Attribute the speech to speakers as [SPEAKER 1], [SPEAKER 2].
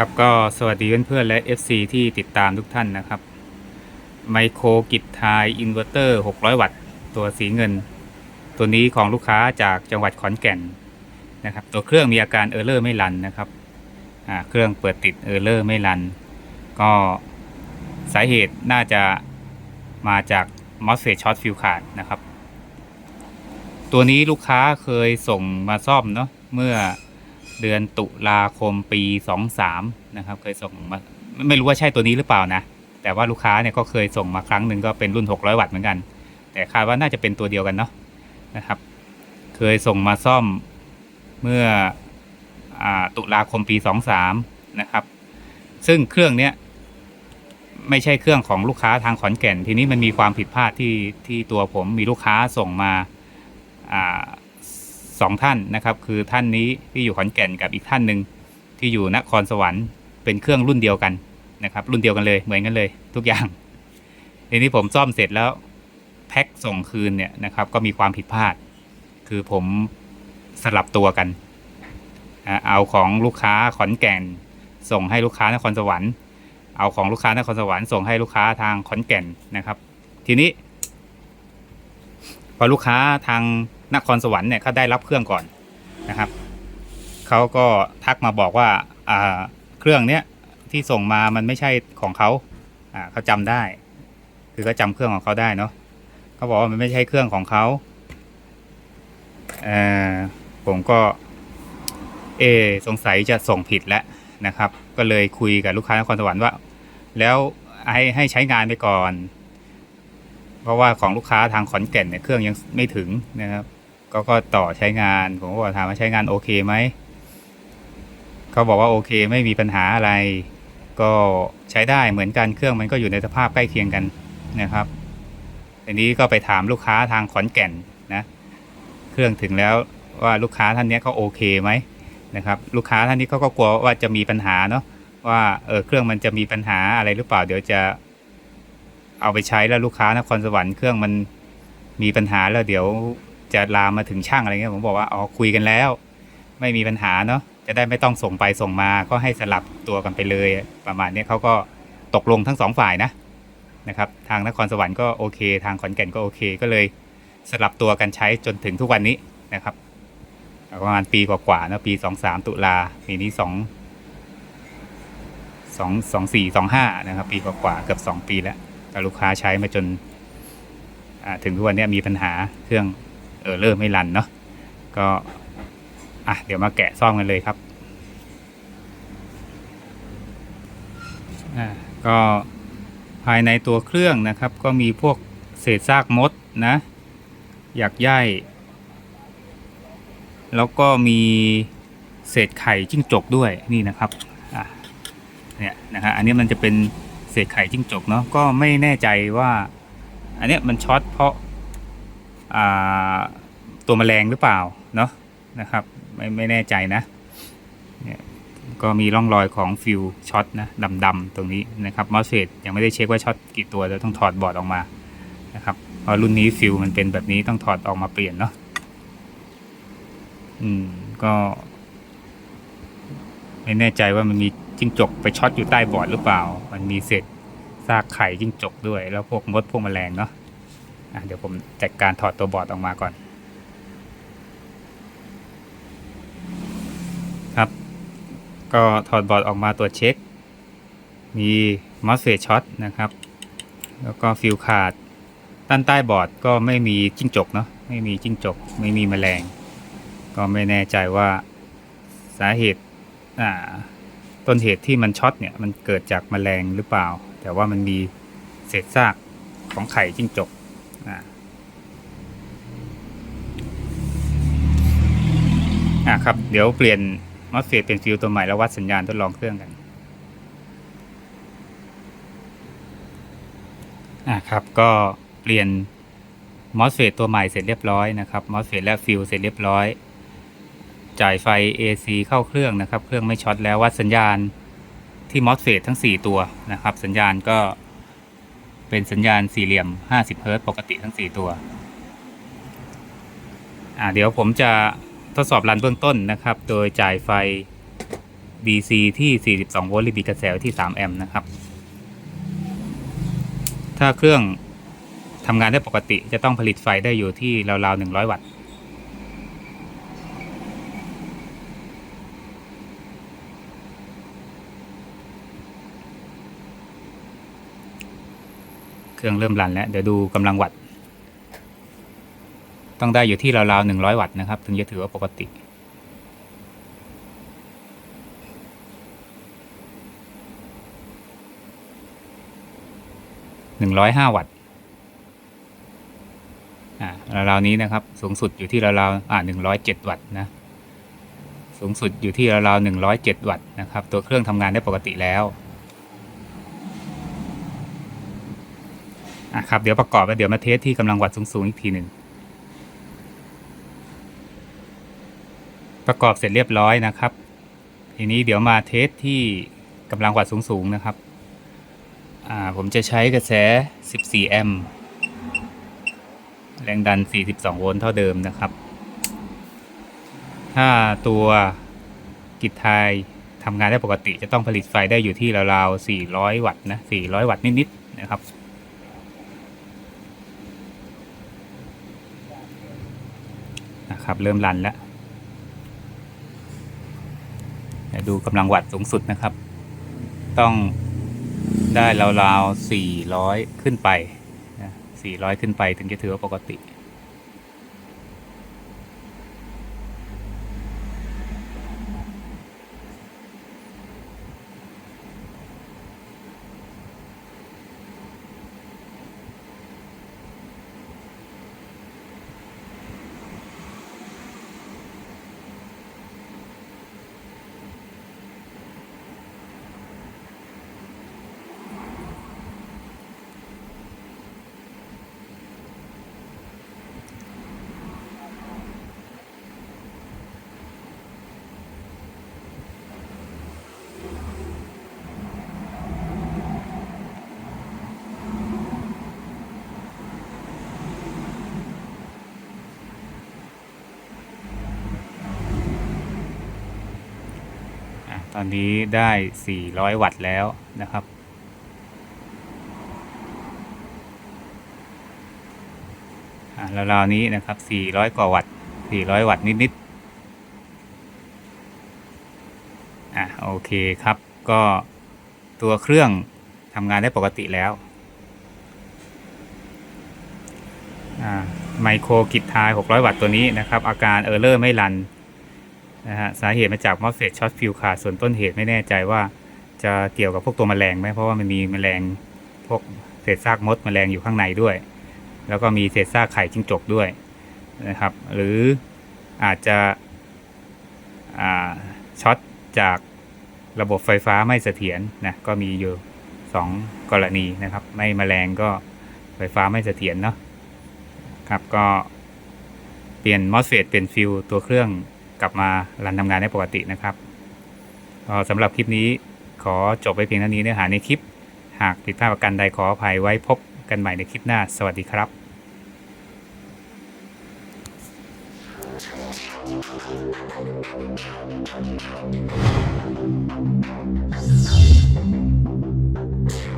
[SPEAKER 1] ครับก็สวัสดีเพื่อนๆและ FC ที่ติดตามทุกท่านนะครับ ไมโครกิจทยอินเวอร์เตอร์ 600 วัตต์ ตัวสีเงิน ตัวนี้ของลูกค้าจากจังหวัดขอนแก่นนะครับ ตัวเครื่องมีอาการเออร์เลอร์ไม่รันนะครับเครื่องเปิดติดเออร์เลอร์ไม่รัน ก็สาเหตุน่าจะมาจากมอสเฟตช็อตฟิวขาดนะครับ ตัวนี้ลูกค้าเคยส่งมาซ่อมเนาะเมื่อ เดือนตุลาคมปี23นะครับ เคยส่งมาไม่รู้ว่าใช่ตัวนี้หรือเปล่านะ แต่ว่าลูกค้าเนี่ยก็เคยส่งมาครั้งหนึ่งก็เป็นรุ่น 600 วัตต์เหมือนกัน แต่คาดว่าน่าจะเป็นตัวเดียวกันเนาะนะครับ เคยส่งมาซ่อมเมื่ออตุลาคมปี 23 นะครับ ซึ่งเครื่องเนี้ยไม่ใช่เครื่องของลูกค้าทางขอนแก่น ทีนี้มันมีความผิดพลาดที่ที่ตัวผมมีลูกค้าส่งมาอ่า สองท่านนะครับ คือท่านนี้ที่อยู่ขอนแก่นกับอีกท่านหนึ่งที่อยู่นครสวรรค์เป็นเครื่องรุ่นเดียวกันนะครับ รุ่นเดียวกันเลยเหมือนกันเลยทุกอย่างทีนี้ผมซ่อมเสร็จแล้วแพ็คส่งคืนเนี่ยนะครับ ก็มีความผิดพลาด คือผมสลับตัวกันเอาของลูกค้าขอนแก่น ส่งให้ลูกค้านครสวรรค์ เอาของลูกค้านครสวรรค์ส่งให้ลูกค้าทางขอนแก่นนะครับ ทีนี้ พอลูกค้าทาง นครสวรรค์เนี่ยเขาได้รับเครื่องก่อนนะครับเขาก็ทักมาบอกว่าอ่าเครื่องเนี้ยที่ส่งมามันไม่ใช่ของเขาอ่าเขาจำได้ คือเขาจำเครื่องของเขาได้เนาะเขาบอกว่ามันไม่ใช่เครื่องของเขาเออผมก็เออสงสัยจะส่งผิดแล้วนะครับ ก็เลยคุยกับลูกค้านครสวรรค์ว่า แล้วให้ให้ใช้งานไปก่อน เพราะว่าของลูกค้าทางขอนแก่นเนี่ยเครื่องยังไม่ถึงนะครับ ก็ก็ต่อใช้งาน ผมก็บอกถามว่าใช้งานโอเคไหมเขาบอกว่าโอเค ไม่มีปัญหาอะไร ก็ใช้ได้เหมือนกันเครื่องมันก็อยู่ในสภาพใกล้เคียงกันนะครับทีนี้ก็ไปถามลูกค้าทางขอนแก่นนะ เครื่องถึงแล้วว่าลูกค้าท่านนี้เขาโอเคไหมนะครับ ลูกค้าท่านนี้เขาก็กลัวว่าจะมีปัญหาเนาะว่าเออเครื่องมันจะมีปัญหาอะไรหรือเปล่า เดี๋ยวจะเอาไปใช้แล้วลูกค้านครสวรรค์เครื่องมันมีปัญหาแล้วเดี๋ยว จะลามมาถึงช่างอะไรเงี้ยผมบอกว่าอ๋อคุยกันแล้ว ไม่มีปัญหาเนาะจะได้ไม่ต้องส่งไปส่งมาก็ให้สลับตัวกันไปเลยประมาณนี้เขาก็ตกลงทั้งสองฝ่ายนะนะครับ ทางนครสวรรค์ก็โอเค ทางขอนแก่นก็โอเค ก็เลยสลับตัวกันใช้จนถึงทุกวันนี้นะครับประมาณปีกว่าๆนะปีสองสามตุลาปีนี้สองสองสองสี่สองห้านะครับ ปีกว่าๆเกือบสองปีแล้วแต่ลูกค้าใช้มาจนถึงทุกวันนี้มีปัญหาเครื่อง เออเริ่มไม่รันเนาะก็อะเดี๋ยวมาแกะซ่อมกันเลยครับอ่าก็ภายในตัวเครื่องนะครับ ก็มีพวกเศษซากมดนะหยักใยแล้วก็มีเศษไข่จิ้งจกด้วยนี่นะครับอะเนี่ยนะฮะอันนี้มันจะเป็นเศษไข่จิ้งจกเนาะก็ไม่แน่ใจว่า อันเนี้ยมันช็อตเพราะ ตัวแมลงหรือเปล่าเนาะนะครับไม่ไม่แน่ใจนะเนี่ยก็มีร่องรอยของฟิวช็อตนะดำๆตรงนี้นะครับมอสเฟตยังไม่ได้เช็คว่าช็อตกี่ตัวจะต้องถอดบอร์ดออกมานะครับเพราะรุ่นนี้ฟิวมันเป็นแบบนี้ต้องถอดออกมาเปลี่ยนเนาะอืมก็ ไม่แน่ใจว่ามันมีจิ้งจกไปช็อตอยู่ใต้บอร์ดหรือเปล่า มันมีเศษซากไข่จิ้งจกด้วย แล้วพวกมดพวกแมลงเนาะ เดี๋ยวผมจัดการถอดตัวบอร์ดออกมาก่อน ครับ ก็ถอดบอร์ดออกมาตรวจเช็ค มีมอสเฟตช็อตนะครับ แล้วก็ฟิวขาดด้านใต้บอร์ดก็ไม่มีจิ้งจกเนาะไม่มีจิ้งจก ไม่มีแมลง ก็ไม่แน่ใจว่าสาเหตุอ่าต้นเหตุที่มันช็อตเนี่ยมันเกิดจากแมลงหรือเปล่า แต่ว่ามันมีเศษซากของไข่จิ้งจก อ่าอ่าครับ เดี๋ยวเปลี่ยนมอสเฟตเป็นฟิวตัวใหม่แล้ววัดสัญญาณทดลองเครื่องกัน อ่าครับ ก็เปลี่ยนมอสเฟตตัวใหม่เสร็จเรียบร้อยนะครับมอสเฟตและฟิวเสร็จเรียบร้อย จ่ายไฟ AC เข้าเครื่องนะครับ เครื่องไม่ช็อตแล้ววัดสัญญาณที่มอสเฟตทั้ง 4 ตัวนะครับ สัญญาณก็ เป็นสัญญาณสี่เหลี่ยม 50 เฮิรตซ์ปกติทั้ง 4 ตัว อ่าเดี๋ยวผมจะทดสอบรันเบื้องต้นนะครับ โดยจ่ายไฟ DC ที่ 42 โวลต์หรือบีกระแสที่ 3 แอมป์นะครับ ถ้าเครื่องทำงานได้ปกติจะต้องผลิตไฟได้อยู่ที่ราวๆ 100 วัตต์ เครื่องเริ่มรันแล้วเดี๋ยวดูกำลังวัตต์ต้องได้อยู่ที่ราวๆ100วัตต์นะครับ ถึงจะถือว่าปกติ หนึ่งร้อยห้าวัตต์อ่าราวๆนี้นะครับ สูงสุดอยู่ที่ราวๆอ่าหนึ่งร้อยเจ็ดวัตต์นะ สูงสุดอยู่ที่ราวๆหนึ่งร้อยเจ็ดวัตต์นะครับ ตัวเครื่องทำงานได้ปกติแล้ว อะครับ เดี๋ยวประกอบแล้วเดี๋ยวมาเทสที่กำลังวัตต์สูงๆอีกทีหนึ่งประกอบเสร็จเรียบร้อยนะครับ ทีนี้เดี๋ยวมาเทสที่กำลังวัตต์สูงๆนะครับอ่าผมจะใช้กระแส 14 แอมป์แรงดัน 42 โวลต์เท่าเดิมนะครับ ถ้าตัวกิจไทยทำงานได้ปกติจะต้องผลิตไฟได้อยู่ที่ราวๆ 400 วัตต์นะ 400 วัตต์นิดๆ นะครับ นะครับ เริ่มรันแล้วดูกำลังวัดสูงสุดนะครับ ต้องได้ราวๆสี่ร้อยขึ้นไปนะสี่ร้อยขึ้นไปถึงจะถือว่าปกติ ตอนนี้ได้ 400 วัตต์แล้วนะครับอะราวๆนี้นะครับ 400 กว่าวัตต์ 400 วัตต์นิดๆ อะโอเคครับ ก็ตัวเครื่องทำงานได้ปกติแล้วอ่าไมโครกิดทาย 600 วัตต์ตัวนี้นะครับ อาการเออร์เลอร์ไม่รัน นะฮะสาเหตุมาจากมอสเฟตช็อตฟิวขาดส่วนต้นเหตุไม่แน่ใจว่าจะเกี่ยวกับพวกตัวแมลงไหมเพราะว่ามันมีแมลงพวกเศษซากมดแมลงอยู่ข้างในด้วย แล้วก็มีเศษซากไข่จิ้งจกด้วยนะครับ หรืออาจจะช็อตจากระบบไฟฟ้าไม่เสถียรนะก็มีอยู่สองกรณีนะครับ ไม่แมลงก็ไฟฟ้าไม่เสถียรเนาะครับก็เปลี่ยนมอสเฟตเปลี่ยนฟิวตัวเครื่อง กลับมารันทำงานได้ปกตินะครับสำหรับคลิปนี้ขอจบไปเพียงเท่านี้เนื้อหาในคลิป หากผิดพลาดประการใดขออภัยไว้พบกันใหม่ในคลิปหน้า สวัสดีครับ「